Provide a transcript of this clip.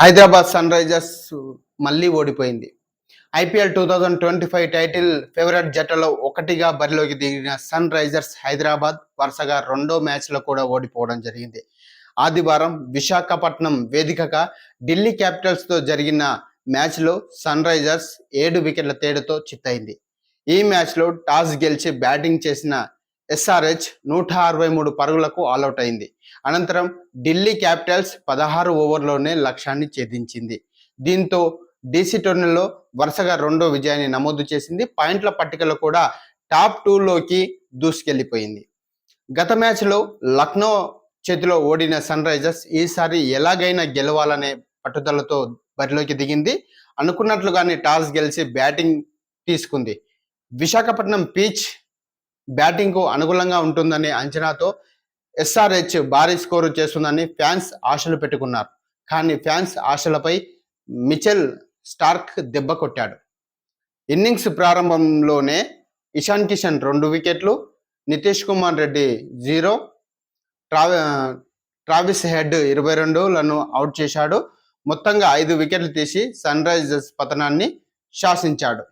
Hyderabad sun Risers మళ్ళీ ఓడిపోయింది. IPL two thousand twenty five title favourite జట్టులో ఒకటిగా బరిలోకి దిగిన సన్ రైజర్స్ హైదరాబాద్ వరుసగా రెండో మ్యాచ్లో కూడా ఓడిపోవడం జరిగింది. ఆదివారం విశాఖపట్నం వేదికగా ఢిల్లీ క్యాపిటల్స్తో జరిగిన మ్యాచ్లో సన్ రైజర్స్ ఏడు వికెట్ల తేడాతో చిత్తయింది ఈ మ్యాచ్లో టాస్ గెలిచి బ్యాటింగ్ చేసిన ఎస్ఆర్హెచ్ నూట అరవై మూడు పరుగులకు ఆల్అౌట్ అయింది. అనంతరం ఢిల్లీ క్యాపిటల్స్ పదహారు ఓవర్లోనే లక్ష్యాన్ని ఛేదించింది. దీంతో డీసీ టోర్నీలో వరుసగా రెండో విజయాన్ని నమోదు చేసింది. పాయింట్ల పట్టికలో కూడా టాప్ టూలోకి దూసుకెళ్ళిపోయింది గత మ్యాచ్లో లక్నో చేతిలో ఓడిన సన్ రైజర్స్ ఈసారి ఎలాగైనా గెలవాలనే పట్టుదలతో బరిలోకి దిగింది. అనుకున్నట్లుగానే టాస్ గెలిచి బ్యాటింగ్ తీసుకుంది. విశాఖపట్నం పీచ్ బ్యాటింగ్కు అనుకూలంగా ఉంటుందనే అంచనాతో ఎస్ఆర్హెచ్ భారీ స్కోరు చేస్తుందని ఫ్యాన్స్ ఆశలు పెట్టుకున్నారు. కానీ ఫ్యాన్స్ ఆశలపై మిచెల్ స్టార్క్ దెబ్బ కొట్టాడు. ఇన్నింగ్స్ ప్రారంభంలోనే ఇషాన్ కిషన్ రెండు వికెట్లు నితీష్ కుమార్ రెడ్డి జీరో ట్రావె ట్రావిస్ హెడ్ ఇరవై రెండులను అవుట్ చేశాడు. మొత్తంగా ఐదు వికెట్లు తీసి సన్ రైజర్స్ పతనాన్ని శాసించాడు.